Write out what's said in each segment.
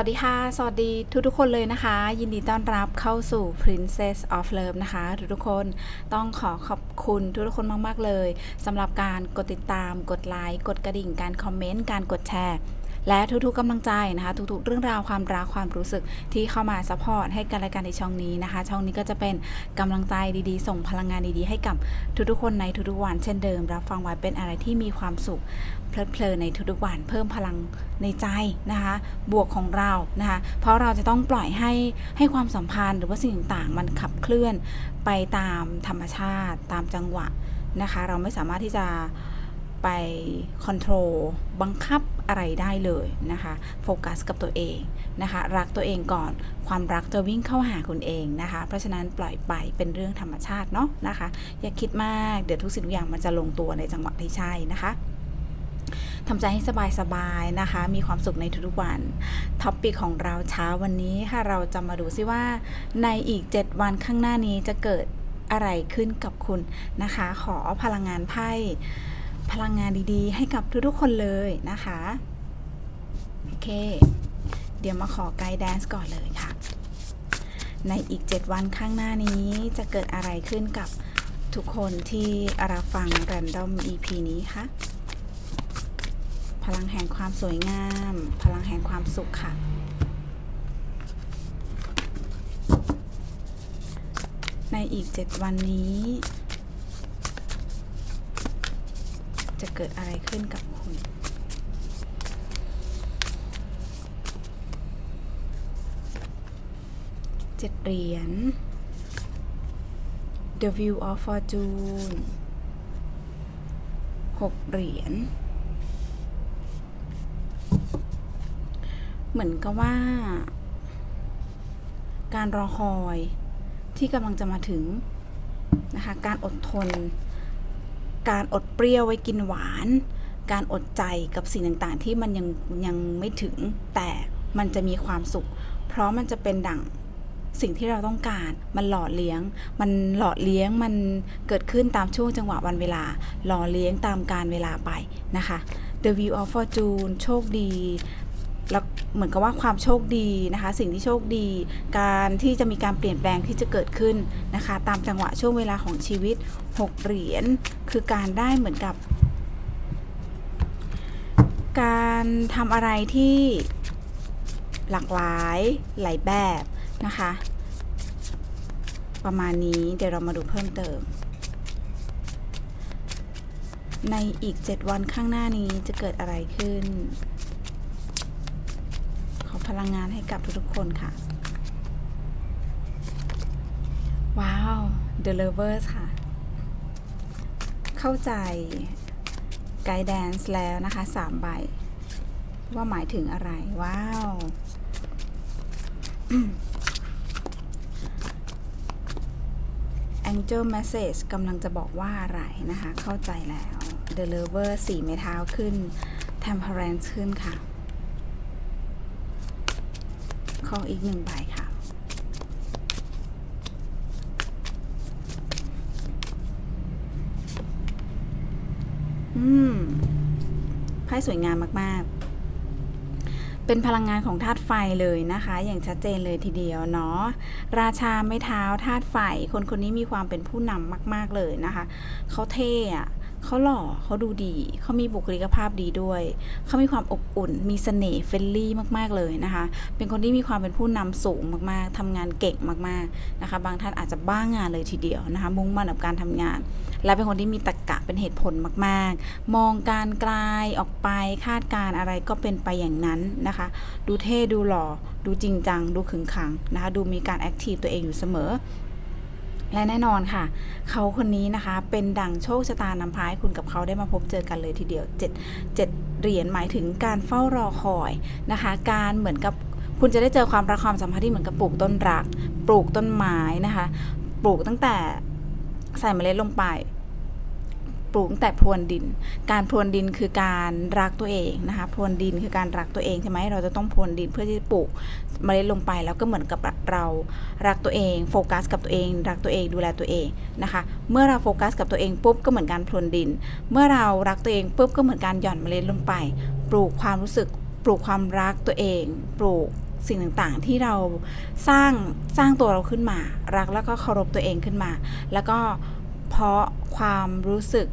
วัสดีค่ะ สวัสดีทุกทุกๆคนเลยนะคะ ยินดีต้อนรับเข้าสู่ Princess of Love นะคะ ทุกทุกๆคนต้องขอขอบคุณทุกทุกๆคนมากๆเลยสำหรับการกดติดตาม กดไลค์ กดกระดิ่ง การคอมเมนต์ การกดแชร์ และทุกๆกำลังใจนะคะ ทุกๆ เรื่องราวความรักความรู้สึกที่เข้ามาซัพพอร์ตให้กันและกันในช่องนี้นะคะ ช่องนี้ก็จะเป็นกำลังใจดีๆ ส่งพลังงานดีๆ ให้กับทุกๆ คนในทุกๆวันเช่นเดิม รับฟังไว้เป็นอะไรที่มีความสุขเพลิดเพลินในทุกๆวันเพิ่มพลังในใจนะคะ บวกของเรานะคะ เพราะเราจะต้องปล่อยให้ให้ความสัมพันธ์หรือว่าสิ่งต่างๆ มันขับเคลื่อนไปตามธรรมชาติ ตามจังหวะนะคะ เราไม่สามารถที่จะ ไปคอนโทรลบังคับอะไรได้เลยนะคะโฟกัสกับตัวเองนะคะรักตัวเองก่อนความรักจะวิ่งเข้าหาคุณเองนะคะ เพราะฉะนั้นปล่อยไปเป็นเรื่องธรรมชาติเนาะนะคะ อย่าคิดมากเดี๋ยวทุกสิ่งทุกอย่างมันจะลงตัวในจังหวะที่ใช่นะคะทำใจให้สบายๆนะคะ มีความสุขในทุกๆวันท็อปปิกของเราเช้าวันนี้ค่ะเราจะมาดูซิว่าในอีก 7 วันข้างหน้านี้จะเกิดอะไรขึ้นกับคุณนะคะ ขอพลังงานไพ่ พลังงานดีๆ ให้กับทุกๆคนเลยนะคะ โอเค เดี๋ยวมาขอไกด์แดนซ์ก่อนเลยค่ะ ในอีก 7 วันข้างหน้านี้จะเกิดอะไรขึ้นกับทุกคนที่รับฟัง Random EP นี้คะพลังแห่งความสวยงาม พลังแห่งความสุขค่ะ ในอีก 7 วันนี้ จะเกิดอะไรขึ้นกับคุณเจ็ดเหรียญ The View of Fortune หกเหรียญ เหมือนกับว่า การรอคอยที่กำลังจะมาถึงนะคะ การอดทน การอดเปรี้ยวไว้กินหวาน การอดใจกับสิ่งต่างๆ ที่มันยังยังไม่ถึงแต่มันจะมีความสุข เพราะมันจะเป็นดั่งสิ่งที่เราต้องการมันหล่อเลี้ยง มันหล่อเลี้ยงมันเกิดขึ้นตามช่วงจังหวะวันเวลา หล่อเลี้ยงตามการเวลาไปนะคะ The View of Fortune โชคดี แล้วเหมือนกับว่าความโชคดีนะคะ สิ่งที่โชคดี การที่จะมีการเปลี่ยนแปลงที่จะเกิดขึ้นนะคะ ตามจังหวะช่วงเวลาของชีวิต 6 เหรียญคือการได้เหมือนกับ การทำอะไรที่หลากหลายหลายแบบนะคะ ประมาณนี้เดี๋ยวเรามาดูเพิ่มเติม ในอีก 7 วันข้างหน้านี้จะเกิดอะไรขึ้น พลังงานให้กับทุกๆคนค่ะ ว้าว The Lovers ค่ะ เข้าใจ Guidance แล้วนะคะ3ใบ ว่าหมายถึงอะไร ว้าว Angel Message กำลังจะบอกว่าอะไรนะคะ เข้าใจแล้ว The Lover 4ไม้เท้าขึ้น Temperance ขึ้นค่ะ ขออีกหนึ่งใบค่ะ อืมไพ่สวยงามมากๆ เป็นพลังงานของธาตุไฟเลยนะคะ อย่างชัดเจนเลยทีเดียวเนาะ ราชาไม่เท้าธาตุไฟ คนคนนี้มีความเป็นผู้นำมาก ๆเลยนะคะ เขาเท่อะ เขาหล่อเขาดูดี เขามีบุคลิกภาพดีด้วย เขามีความอบอุ่น มีเสน่ห์เฟรนลี่มากๆเลยนะคะ เป็นคนที่มีความเป็นผู้นำสูงมากๆทำงานเก่งมากๆนะคะ บางท่านอาจจะบ้างงานเลยทีเดียวนะคะ มุ่งมั่นกับการทำงาน และเป็นคนที่มีตรรกะเป็นเหตุผลมาก ๆ มองการไกลออกไปคาดการอะไรก็เป็นไปอย่างนั้นนะคะ ดูเท่ดูหล่อ ดูจริงจัง ดูขึงขังนะคะ ดูมีการแอคทีฟตัวเองอยู่เสมอ และแน่นอนค่ะ เขาคนนี้นะคะ เป็นดั่งโชคชะตานำพาให้คุณกับเขาได้มาพบเจอกันเลยทีเดียว7 7เหรียญหมายถึงการเฝ้ารอคอยนะคะ การเหมือนกับคุณจะได้เจอความรักความสัมพันธ์ที่เหมือนกับปลูกต้นรัก ปลูกต้นไม้นะคะ ปลูกตั้งแต่ใส่เมล็ดลงไป ลูกแต่พรวนดิน การพรวนดินคือการรักตัวเองนะคะพรวนดินคือการรักตัวเองใช่ไหมเราจะต้องพรวนดินเพื่อที่จะปลูกเมล็ดลงไปแล้วก็เหมือนกับเรารักตัวเองโฟกัสกับตัวเอง รักตัวเองดูแลตัวเองนะคะเมื่อเราโฟกัสกับตัวเองปุ๊บก็เหมือนการพรวนดิน เมื่อเรารักตัวเองปุ๊บก็เหมือนการหย่อนเมล็ดลงไป ปลูกความรู้สึกปลูกความรักตัวเอง ปลูกสิ่งต่างๆ ที่เราสร้างสร้างตัวเราขึ้นมา รักแล้วก็เคารพตัวเองขึ้นมา แล้วก็เพราะความรู้สึก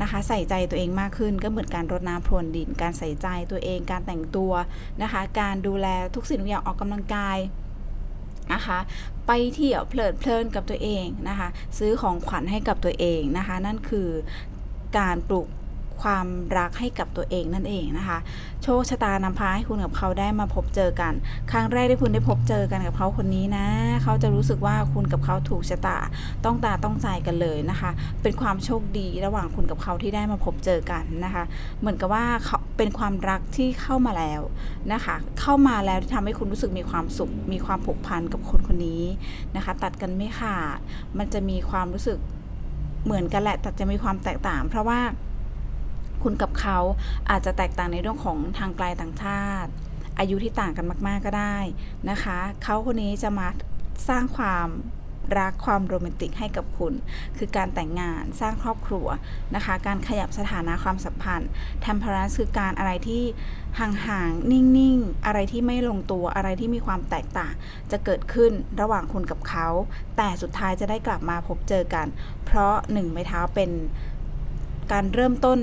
นะคะ ใส่ใจตัวเองมากขึ้นก็เหมือนการรดน้ำพรวนดิน การใส่ใจตัวเอง การแต่งตัวนะคะ การดูแลทุกสิ่งทุกอย่างออกกำลังกายนะคะไปเที่ยวเพลิดเพลินกับตัวเองนะคะ ซื้อของขวัญให้กับตัวเองนะคะ นั่นคือการปลูก ความรักให้กับตัวเองนั่นเองนะคะ โชคชะตานำพาให้คุณกับเขาได้มาพบเจอกัน ครั้งแรกที่คุณได้พบเจอกันกับเขาคนนี้นะ เขาจะรู้สึกว่าคุณกับเขาถูกชะตาต้องตาต้องใจกันเลยนะคะ เป็นความโชคดีระหว่างคุณกับเขาที่ได้มาพบเจอกันนะคะ เหมือนกับว่าเขาเป็นความรักที่เข้ามาแล้วนะคะ เข้ามาแล้วที่ทำให้คุณรู้สึกมีความสุข มีความผูกพันกับคนคนนี้นะคะ ตัดกันไม่ขาดมันจะมีความรู้สึกเหมือนกันแหละแต่จะมีความแตกต่าง เพราะว่า คุณกับเขาอาจจะแตกต่างในเรื่องของทางไกลต่างชาติ อายุที่ต่างกันมาก ๆ ก็ได้นะคะ เขาคนนี้จะมาสร้างความรักความโรแมนติกให้กับคุณ คือการแต่งงานสร้างครอบครัวนะคะ การขยับสถานะความสัมพันธ์ temperance คือการอะไรที่ห่างๆ นิ่งๆ อะไรที่ไม่ลงตัวอะไรที่มีความแตกต่าง จะเกิดขึ้นระหว่างคุณกับเขา แต่สุดท้ายจะได้กลับมาพบเจอกัน เพราะหนึ่งไม้เท้าเป็นการเริ่มต้น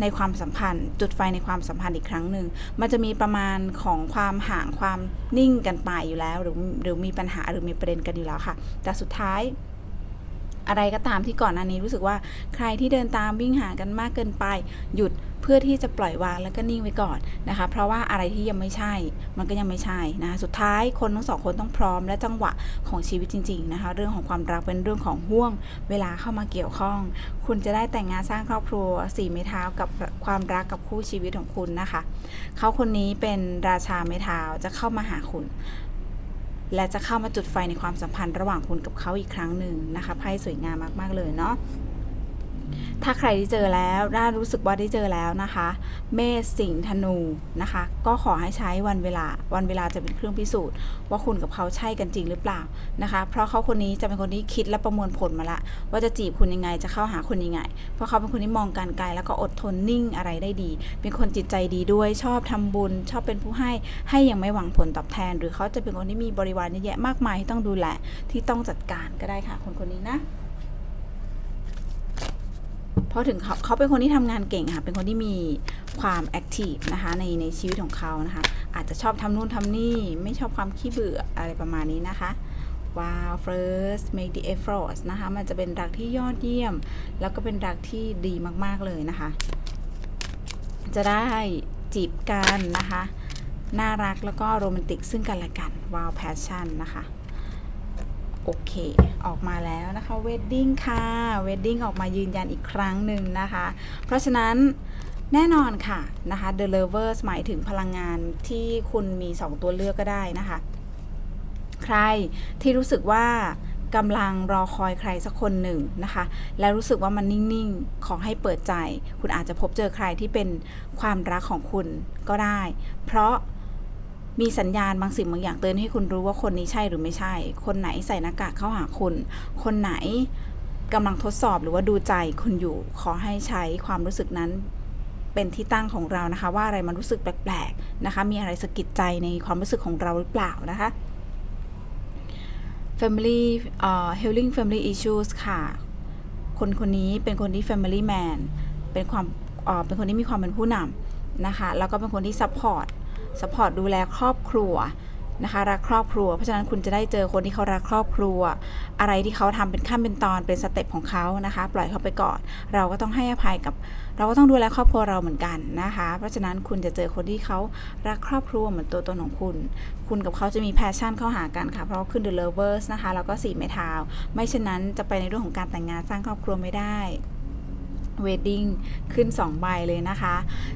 ในความสัมพันธ์ จุดไฟในความสัมพันธ์อีกครั้งหนึ่งมันจะมีประมาณของความห่างความนิ่งกันไปอยู่แล้ว หรือหรือมีปัญหาหรือมีประเด็นกันอยู่แล้วค่ะ แต่สุดท้ายอะไรก็ตามที่ก่อนอันนี้รู้สึกว่าใครที่เดินตามวิ่งหากันมากเกินไป หยุด เพื่อที่จะปล่อยวางแล้วก็นิ่งไว้ก่อนนะคะ เพราะว่าอะไรที่ยังไม่ใช่ มันก็ยังไม่ใช่นะคะสุดท้ายคนทั้งสองคนต้องพร้อมและจังหวะของชีวิตจริง ๆนะคะ เรื่องของความรักเป็นเรื่องของห่วง เวลาเข้ามาเกี่ยวข้อง คุณจะได้แต่งงานสร้างครอบครัวสี่ไม้เท้ากับความรักกับคู่ชีวิตของคุณนะคะ เขาคนนี้เป็นราชาไม้เท้าจะเข้ามาหาคุณและจะเข้ามาจุดไฟในความสัมพันธ์ระหว่างคุณกับเขาอีกครั้งหนึ่งนะคะไพ่สวยงามมาก ๆ เลยเนาะ ถ้าใครที่เจอแล้วน่ารู้สึกว่าได้เจอแล้วนะคะ เมษสิงธนูนะคะ ก็ขอให้ใช้วันเวลา วันเวลาจะเป็นเครื่องพิสูจน์ ว่าคุณกับเขาใช่กันจริงหรือเปล่านะคะ เพราะเขาคนนี้จะเป็นคนที่คิดและประมวลผลมาละ ว่าจะจีบคุณยังไงจะเข้าหาคุณยังไง เพราะเขาเป็นคนที่มองการไกลแล้วก็อดทนนิ่งอะไรได้ดี เป็นคนจิตใจดีด้วยชอบทำบุญ ชอบเป็นผู้ให้ให้อยังไม่หวังผลตอบแทน หรือเขาจะเป็นคนที่มีบริวารเยอะแยะมากมายที่ต้องดูแลที่ต้องจัดการก็ได้ค่ะ คนคนนี้นะ เพราะถึงเขาเขาเป็นคนที่ทำงานเก่งค่ะ เป็นคนที่มีความแอคทีฟนะคะในในชีวิตของเขานะคะ อาจจะชอบทำนู่นทำนี่ ไม่ชอบความขี้เบื่ออะไรประมาณนี้นะคะว้าว first make the effort นะคะ มันจะเป็นรักที่ยอดเยี่ยม แล้วก็เป็นรักที่ดีมากๆเลยนะคะ จะได้จีบกันนะคะ น่ารักแล้วก็โรแมนติกซึ่งกันและกันว้าว passion นะคะ โอเค ออกมาแล้วนะคะเวดดิ้งค่ะเวดดิ้งออกมายืนยันอีกครั้งหนึ่งนะคะ เพราะฉะนั้นแน่นอนค่ะนะคะ The Lovers หมายถึงพลังงานที่คุณมี 2 ตัวเลือกก็ได้นะคะ ใครที่รู้สึกว่ากำลังรอคอยใครสักคนหนึ่งนะคะ แล้วรู้สึกว่ามันนิ่งๆ ขอให้เปิดใจ คุณอาจจะพบเจอใครที่เป็นความรักของคุณก็ได้ เพราะ มีสัญญาณบางสิ่งบางอย่างเตือนให้คุณรู้ว่าคนนี้ใช่หรือไม่ใช่ คนไหนใส่หน้ากากเข้าหาคุณ คนไหนกำลังทดสอบหรือว่าดูใจคุณอยู่ ขอให้ใช้ความรู้สึกนั้นเป็นที่ตั้งของเรานะคะ ว่าอะไรมันรู้สึกแปลกๆนะคะ มีอะไรสะกิดใจในความรู้สึกของเราหรือเปล่านะคะ Family เอ่อ Healing Family Issues ค่ะ คนคนนี้เป็นคนที่ Family Man เป็นความเอ่อเป็นคนที่มีความเป็นผู้นำนะคะ แล้วก็เป็นคนที่ Support สปอร์ตดูแลครอบครัวนะคะรักครอบครัว เพราะฉะนั้นคุณจะได้เจอคนที่เขารักครอบครัว อะไรที่เขาทำเป็นขั้นเป็นตอนเป็นสเต็ปของเขานะคะ ปล่อยเขาไปก่อน เราก็ต้องให้อภัยกับ เราก็ต้องดูแลครอบครัวเราเหมือนกันนะคะ เพราะฉะนั้นคุณจะเจอคนที่เขารักครอบครัวเหมือนตัวตนของคุณ คุณกับเขาจะมีแพชชั่นเข้าหากันค่ะ เพราะขึ้น The Lovers นะคะแล้วก็สี่ไม้เท้าไม่เช่นนั้นจะไปในเรื่องของการแต่งงานสร้างครอบครัวไม่ได้ เวดดิ้งขึ้น2ใบเลยนะคะ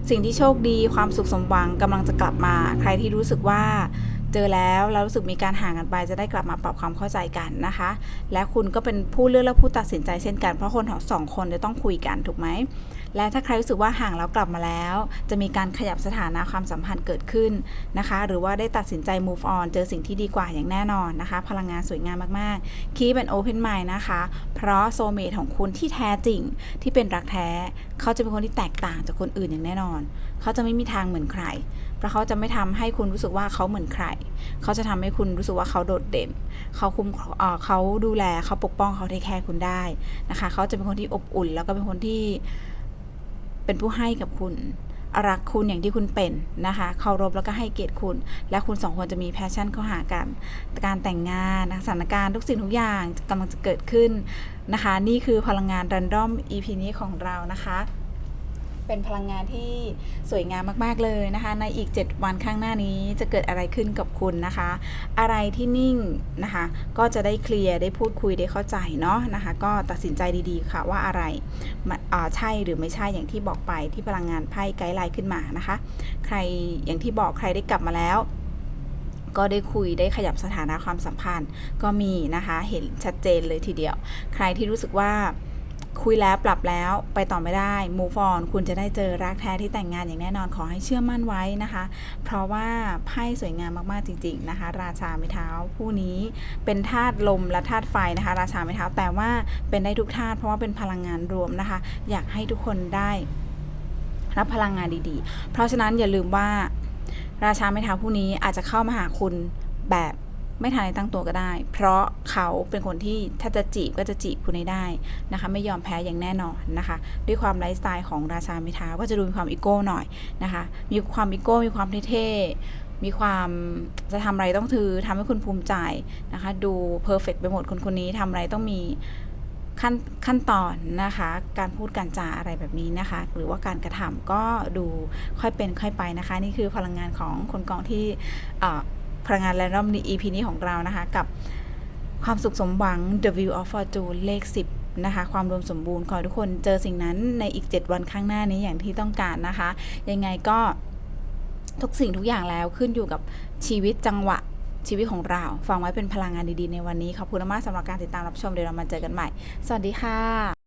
สิ่งที่โชคดีความสุขสมหวังกำลังจะกลับมา ใครที่รู้สึกว่าเจอแล้วแล้วรู้สึกมีการห่างกันไปจะได้กลับมาปรับความเข้าใจกันนะคะ และคุณก็เป็นผู้เลือกและผู้ตัดสินใจเช่นกันเพราะคนทั้งสองคนจะต้องคุยกันถูกไหม และถ้าใครรู้สึกว่าห่างแล้วกลับมาแล้ว จะมีการขยับสถานะความสัมพันธ์เกิดขึ้นนะคะ หรือว่าได้ตัดสินใจ move on เจอสิ่งที่ดีกว่าอย่างแน่นอนนะคะ พลังงานสวยงามมากๆ keep an open mind นะคะ เพราะโซเมทของคุณที่แท้จริงที่เป็นรักแท้ เขาจะเป็นคนที่แตกต่างจากคนอื่นอย่างแน่นอน เขาจะไม่มีทางเหมือนใครเพราะเขาจะไม่ทำให้คุณรู้สึกว่าเขาเหมือนใคร เขาจะทำให้คุณรู้สึกว่าเขาโดดเด่น เขาคุ้มเเขาดูแลเขาปกป้องเขาเทคแคร์คุณได้นะคะ เขาจะเป็นคนที่อบอุ่น แล้วก็เป็นคนที่ เป็นผู้ให้กับคุณ รักคุณอย่างที่คุณเป็นนะคะเคารพแล้วก็ให้เกียรติคุณ และคุณสองคนจะมีแพชชั่นเข้าหากันการแต่งงานสถานการณ์ทุกสิ่งทุกอย่างกำลังจะเกิดขึ้นนะคะ นี่คือพลังงานรันดอม EP นี้ของเรานะคะ เป็นพลังงานที่สวยงามมากๆเลยนะคะ ในอีก 7 วันข้างหน้านี้จะเกิดอะไรขึ้นกับคุณนะคะ อะไรที่นิ่งนะคะ ก็จะได้เคลียร์ได้พูดคุยได้เข้าใจเนาะนะคะ ก็ตัดสินใจดีๆค่ะว่าอะไรมันอ่าใช่หรือไม่ใช่อย่างที่บอกไปที่พลังงานไพ่ไกด์ไลน์ขึ้นมานะคะ ใครอย่างที่บอกใครได้กลับมาแล้วก็ได้คุยได้ขยับสถานะความสัมพันธ์ก็มีนะคะ เห็นชัดเจนเลยทีเดียว ใครที่รู้สึกว่า คุยแล้วปรับแล้วไปต่อไม่ได้ move on คุณจะได้เจอรักแท้ที่แต่งงานอย่างแน่นอนขอให้เชื่อมั่นไว้นะคะ เพราะว่าไพ่สวยงามมากๆจริง ๆนะคะ ราชาไม้เท้าผู้นี้เป็นธาตุลมและธาตุไฟนะคะ ราชาไม้เท้าแต่ว่าเป็นได้ทุกธาตุเพราะว่าเป็นพลังงานรวมนะคะ อยากให้ทุกคนได้รับพลังงานดีๆ เพราะฉะนั้นอย่าลืมว่าราชาไม้เท้าผู้นี้อาจจะเข้ามาหาคุณแบบ ไม่ทันได้ตั้งตัวก็ได้ เพราะเขาเป็นคนที่ถ้าจะจีบก็จะจีบคุณให้ได้นะคะ ไม่ยอมแพ้อย่างแน่นอนนะคะ ด้วยความไลฟ์สไตล์ของราชาไม้เท้าก็จะดูมีความอีโก้หน่อยนะคะ มีความอีโก้มีความเท่ๆมีความจะทำอะไรต้องถือทำให้คุณภูมิใจนะคะ ดูเพอร์เฟกไปหมดคนคนนี้ทำอะไรต้องมีขั้นขั้นตอนนะคะ การพูดการจาอะไรแบบนี้นะคะ หรือว่าการกระทำก็ดูค่อยเป็นค่อยไปนะคะ นี่คือพลังงานของคนกองที่ พลังงานแรนดอมใน EP นี้ของเรานะคะ กับความสุขสมหวัง The View of Fortune เลข 10 นะคะ ความรวมสมบูรณ์ ขอให้ทุกคนเจอสิ่งนั้นในอีก 7 วันข้างหน้านี้อย่างที่ต้องการนะคะ ยังไงก็ทุกสิ่งทุกอย่างแล้วขึ้นอยู่กับชีวิตจังหวะชีวิตของเรา ฟังไว้เป็นพลังงานดีๆ ในวันนี้ ขอบคุณมากสำหรับการติดตามรับชม เดี๋ยวเรามาเจอกันใหม่ สวัสดีค่ะ